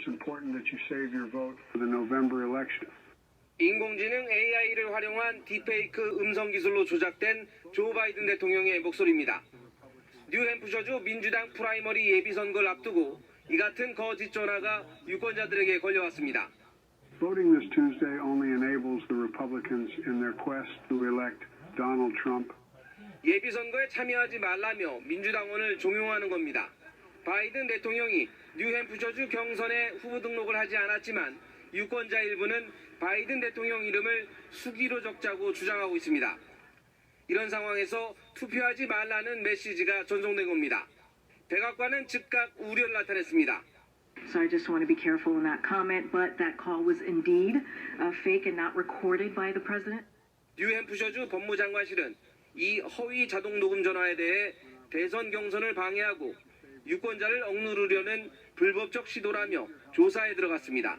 it's important that you save your vote for the November election. 인공지능 AI를 활용한 딥페이크 음성 기술로 조작된 조 바이든 대통령의 목소리입니다. 뉴햄프셔주 민주당 프라이머리 예비 선거를 앞두고 이 같은 거짓 전화가 유권자들에게 걸려왔습니다. Voting this Tuesday only enables the Republicans in their quest to elect Donald Trump 예비 선거에 참여하지 말라며 민주당원을 종용하는 겁니다. 바이든 대통령이 뉴햄프셔주 경선에 후보 등록을 하지 않았지만 유권자 일부는 바이든 대통령 이름을 수기로 적자고 주장하고 있습니다. 이런 상황에서 투표하지 말라는 메시지가 전송된 겁니다. 백악관은 즉각 우려를 나타냈습니다. So I just want to be careful in that comment, but that call was indeed uh, fake and not recorded by the president. 뉴햄프셔주 법무장관실은 이 허위 자동 녹음 전화에 대해 대선 경선을 방해하고 유권자를 억누르려는 불법적 시도라며 조사에 들어갔습니다.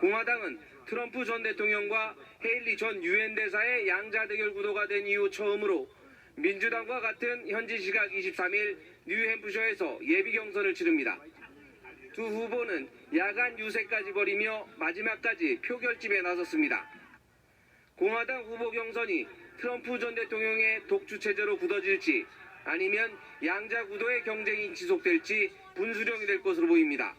공화당은 트럼프 전 대통령과 헤일리 전 유엔 대사의 양자 대결 구도가 된 이후 처음으로 민주당과 같은 현지 시각 23일 뉴햄프셔에서 예비 경선을 치릅니다. 두 후보는 야간 유세까지 벌이며 마지막까지 표결집에 나섰습니다. 공화당 후보 경선이 트럼프 전 대통령의 독주 체제로 굳어질지 아니면 양자 구도의 경쟁이 지속될지 분수령이 될 것으로 보입니다.